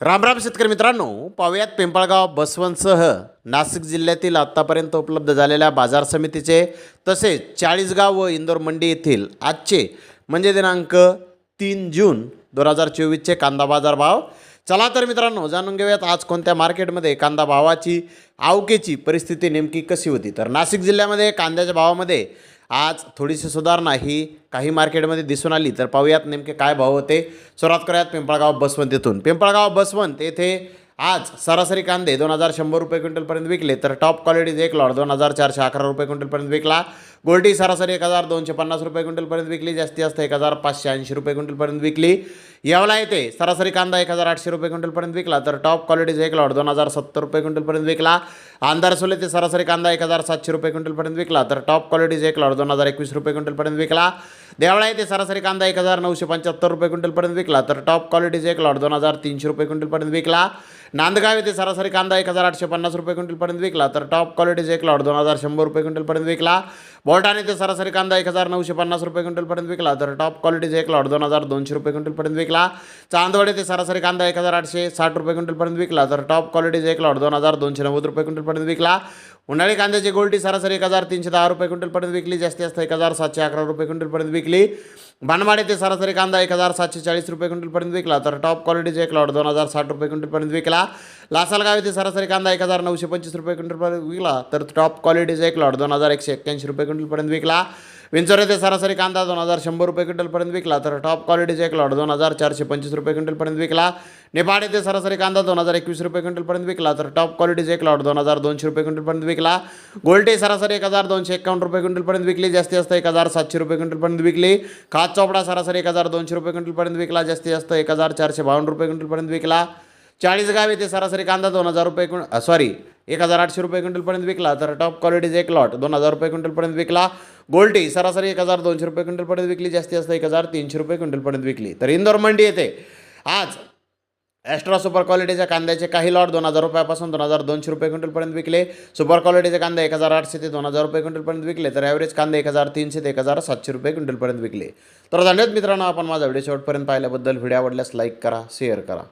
रामराम शेतकरी मित्रांनो पाहुयात पिंपळगाव बसवंतसह नाशिक जिल्ह्यातील आत्तापर्यंत उपलब्ध झालेल्या बाजार समितीचे तसेच चाळीसगाव व इंदोर मंडी येथील आजचे म्हणजे दिनांक तीन जून दोन हजार चोवीसचे कांदा बाजार भाव चला तर मित्रांनो जाणून घेऊयात आज कोणत्या मार्केटमध्ये कांदा भावाची आवकेची परिस्थिती नेमकी कशी होती? तर नाशिक जिल्ह्यामध्ये कांद्याच्या भावामध्ये आज थोडीशी सुधारणा ही काही मार्केटमध्ये दिसून आली तर पाहूयात नेमके काय भाव होते. सुरुवात करूयात पिंपळगाव बसवंत येथून पिंपळगाव बसवंत येथे आज सरासरी कांदे दोन हजार शंभर रुपये क्विंटलपर्यंत विकले तर टॉप क्वालिटीचे एक लॉट दोन हजार चारशे अकरा रुपये क्विंटलपर्यंत विकला गोल्डी सरासरी एक हजार दोनशे पन्नास रुपये क्विंटलपर्यंत विकली जास्ती जास्त एक हजार पाचशे ऐंशी रुपये क्विंटलपर्यंत विकली यावला येते सरासरी कांदा एक हजार आठशे रुपये क्विंटलपर्यंत विकला तर टॉप क्वालिटीचे एक लॉट दोन हजार सत्तर रुपये क्विंटलपर्यंत विकला आंधारसोल ते सरासरी कांदा एक हजार सातशे रुपये क्विंटलपर्यंत विकला तर टॉप क्वालिटीचे एक लॉट दोन हजार एकवीस रुपये क्विंटलपर्यंत विकला देवळा येथे सरासरी कांदा एक हजार नऊशे पंच्याहत्तर रुपये क्विंटलपर्यंत विकला तर टॉप क्वालिटीचे एक लॉट दोन हजार तीनशे रुपये क्विंटलपर्यंत विकला नांदगाव येथे सरासरी कांदा एक हजार आठशे पन्नास रुपये क्विंटलपर्यंत विकला. तर टॉप क्वालिटीचा एक लॉट दोन हजार शंभर रुपये क्विंटलपर्यंत विकला. बोलठाण ते सरासरी कांदा एक हजार नऊशे पन्नास रुपये क्विंटलपर्यंत विकला. तर टॉप क्वालिटीचे एक लॉट दोन हजार दोनशे रुपये क्विंटलपर्यंत विकला. चांदवडे ते सरासरी कांदा एक हजार आठशे साठ रुपये क्विंटलपर्यंत विकला. तर टॉप क्वालिटीचे एक लॉट दोन हजार दोनशे नव्वद रुपये क्विंटलपर्यंत विकला. उन्हाळी कांद्याची गोल्टी सरासरी एक हजार तीनशे दहा रुपये क्विंटलपर्यंत विकली. जास्तीत जास्त एक हजार सातशे अकरा रुपये क्विंटलपर्यंत विकली. भानवाडे ते सरासरी कांदा एक हजार सातशे चाळीस रुपये क्विंटलपर्यंत विकला. तर टॉप क्वालिटीचे एक लॉट दोन हजार साठ रुपये क्विंटलपर्यंत विकला. लासलगाव येथे सरासरी कांदा एक हजार नऊशे पंचवीस रुपये क्विंटलपर्यंत विकला तर टॉप क्वालिटीचा एक लॉट दोन हजार एकशे एक्क्याऐंशी रुपये क्विंटलपर्यंत विकला विंचोर येथे सरासरी कांदा दोन हजार शंभर रुपये क्विंटलपर्यंत विकला तर टॉप क्वालिटीचा एक लॉट दोन हजार चारशे पंचवीस रुपये क्विंटलपर्यंत विकला नेपाळ येथे सरासरी कांदा दोन हजार एकवीस रुपये क्विंटलपर्यंत विकला तर टॉप क्वालिटीचा एक लॉट दोन हजार दोनशे रुपये क्विंटलपर्यंत विकला गोल्टे सरासरी एक हजार दोनशे एकावन्न रुपये क्विंटलपर्यंत विकली जास्तीत जास्त एक हजार सातशे रुपये क्विंटलपर्यंत विकली खात चोपडा सरासरी एक हजार दोनशे रुपये क्विंटलपर्यंत विकला जास्तीत जास्त एक हजार चारशे बावन्न रुपये क्विंटलपर्यंत विकला चाळीसगाव येथे सरासरी कांदा दोन हजार रुपये क्विं सॉरी एक हजार आठशे रुपये क्विंटलपर्यंत विकला. तर टॉप क्वालिटीचा एक लॉट दोन हजार रुपये क्विंटलपर्यंत विकला. गोल्टी सरासरी एक हजार दोनशे रुपये क्विंटलपर्यंत विकली जास्ती जास्त एक हजार तीनशे रुपये क्विंटलपर्यंत विकली. तर इंदोर मंडी येथे आज ॲस्ट्रा सुपर क्वालिटीच्या कांद्याचे काही लॉट दोन हजार रुपयापासून दोन हजार दोनशे रुपये क्विंटलपर्यंत विकले. सुपर क्वालिटीचे कांदे एक हजार आठशे ते दोन हजार रुपये क्विंटलपर्यंत विकले. तर ॲव्हरेज कांदे एक हजार तीनशे ते एक हजार सातशे रुपये क्विंटलपर्यंत विकले. तर धन्यवाद मित्रांनो आपण माझा व्हिडिओ शेवटपर्यंत पाहिल्याबद्दल. व्हिडिओ आवडल्यास लाईक करा शेअर करा.